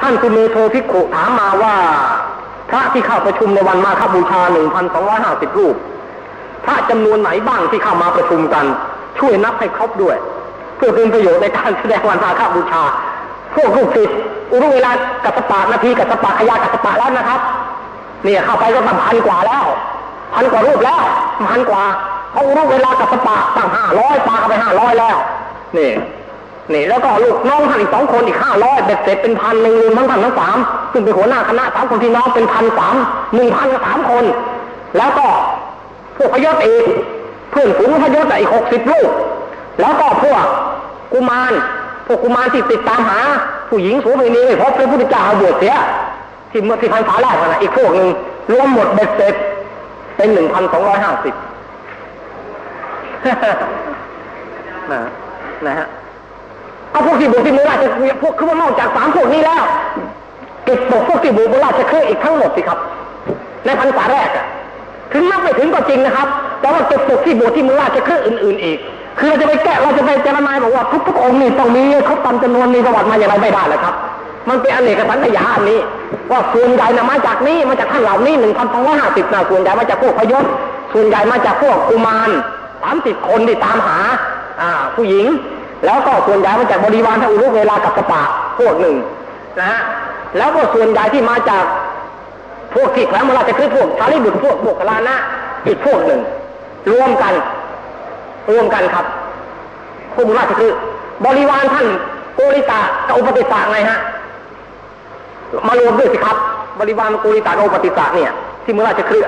ท่านสุเมโทภิกขุถามมาว่า พระที่เข้าประชุมในวันมาฆบูชา1,250รูป พระจำนวนไหนบ้างที่เข้ามาประชุมกัน ช่วยนับให้ครบด้วย เพื่อเป็นประโยชน์ในการแสดงวันมาฆบูชา พวกลูกศิษย์รู้เวลากัสปะนาทีกัสปะขยากัสปะแล้วนะครับเนี่ยเข้าไปก็ตั้งพันกว่าแล้ว พันกว่ารูปแล้วพันกว่าเขารู้เวลากับสปะตั้งห้าร้อยปาเข้าไปห้าร้อยแล้วนี่ นี่แล้วก็ลูกน้องท่านอีกสองคนอีกห้าร้อยเบ็ดเสร็จเป็นพันหนึ่งรวมทั้งท่านทั้งสามซึ่งเป็นหัวหน้าคณะสามคนพี่น้องเป็นพันสามหนึ่งพันกับสามคน แล้วก็พวกพยศอีกเพื่อนฝูงพยศอีกหกสิบลูก แล้วก็พวกกุมารพวกกุมารที่ติดตามหา ผู้หญิงสูงไปนี้ไม่พบพระพุทธเจ้าบวชเสียที่เมื่อที่พันษาแรกนะอีกพวกหนึ่งรวมหมดเบ็ดเสร็จเป็นหนึ่งพันสองร้อยห้าสิบนะนะฮะ เอาพวกที่บุกที่มูราชพวกคือว่านอกจากสามพวกนี้แล้วเก็บตกพวกที่บุกมูราชเครืออีกทั้งหมดสิครับ ในพรรษาแรกอะถึงนับไม่ถึงก็จริงนะครับ แต่ว่าเก็บกที่บุกที่มูราชเครืออื่น ๆ อีก คือเราจะไปแกะเราจะไปเจรนายบอกว่าทุกๆองค์นี่ต้องมีเขาตามจำนวนมีประวัติมาอย่างไรไม่ได้เลยครับมันเป็นอเนกสัญญาอันนี้ ว่าส่วนใหญ่นะมาจากนี้มาจากท่านเหล่านี้หนึ่งพันสองร้อยห้าสิบนะส่วนใหญ่มาจากพวกพยศส่วนใหญ่มาจากพวกกุมารสามสิบคนที่ตามหา อ่า ผู้หญิง แล้วก็ส่วนใหญ่มาจากบริวารท่านอุรุเวลากับกระปะพวกหนึ่งนะฮะแล้วก็ส่วนใหญ่ที่มาจากพวกที่แขวนมาราชคือพวกชาลิบุตรพวกโบกลานะอีกพวกหนึ่ง รวมกัน รวมกันครับพวกมุราชคือบริวารท่านโกริตากับอุปติสาไงฮะมารวมด้วยสิครับ บริวารโกริตากับอุปติสาเนี่ย ที่มุราชคือ